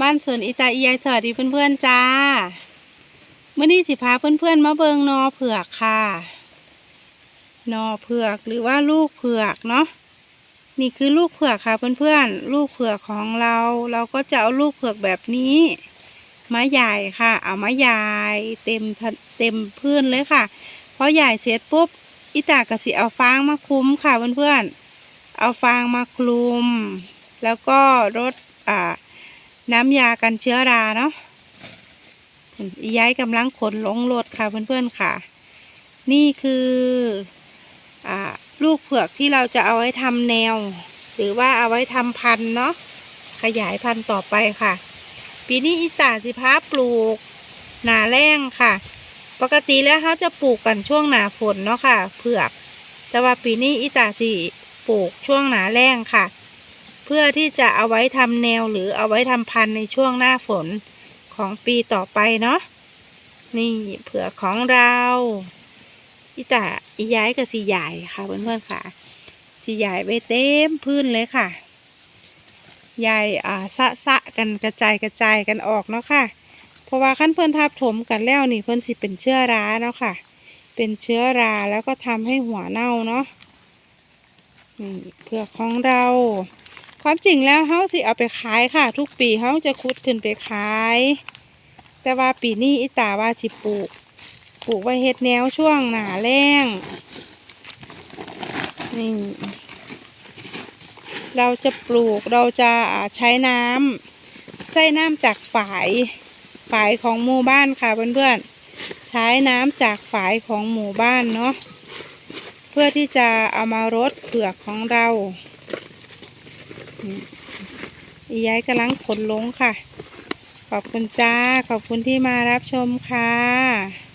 บ้านสวนอิตาอียายสวัสดีเพื่อนๆจ้าเมื่อนี้สิพาเพื่อนๆมาเบิงนอเผือกค่ะนอเผือกหรือว่าลูกเผือกเนาะนี่คือลูกเผือกค่ะเพื่อนๆลูกเผือกของเรา เราก็จะเอาลูกเผือกแบบนี้มาใหญ่ค่ะ เอามาใหญ่เต็มเต็มพื้นเลยค่ะพอใหญ่เสร็จปุ๊บอิตากะสิเอาฟางมาคลุมค่ะเพื่อนๆเอาฟางมาคลุม แล้วก็รดอ่า น้ำยากันเชื้อราเนาะย้ายกำลังขนลงรถค่ะเพื่อนๆค่ะ นี่คืออลูกเผือกที่เราจะเอาไว้ทำแนว หรือว่าเอาไว้ทำพันเนาะขยายพันธุ์ต่อไปค่ะ ปีนี้อีจ่าสิพาปลูกหนาแรงค่ะ ปกติแล้วเขาจะปลูกกันช่วงหนาฝนเนาะค่ะ เผือก แต่ว่าปีนี้อีจ่าสิปลูกช่วงหนาแรงค่ะ เพื่อที่จะเอาไว้ทำแนวหรือเอาไว้ทำพันในช่วงหน้าฝนของปีต่อไปเนาะนี่เผื่อของเราอีตาอีย้ายกับสีใหญ่ค่ะเพื่อนๆค่ะสีใหญ่ไปเต็มพื้นเลยค่ะใหญ่อ่าสะสะกันกระจายกระจายกันออกเนาะค่ะ เพราะว่าขั้นเพื่อนทับถมกันแล้วนี่เพื่อนสิเป็นเชื้อราเนาะค่ะ เป็นเชื้อราแล้วก็ทำให้หัวเน่าเนาะนี่เผื่อของเรา ความจริงแล้วเฮาสิเอาไปขายค่ะ ทุกปีเฮาจะคุดขึ้นไปขาย แต่ว่าปีนี้อิตาว่าสิปลูก ปลูกไว้เฮ็ดแนวช่วงหนาแรงนี่เราจะปลูกเราจะใช้น้ำใช้น้ำจากฝายฝายของหมู่บ้านค่ะเพื่อนๆใช้น้ำจากฝายของหมู่บ้านเนาะเพื่อที่จะเอามารดเปลือกของเรา อีย้ายกำลังขนลงค่ะ ขอบคุณจ้า ขอบคุณที่มารับชมค่ะ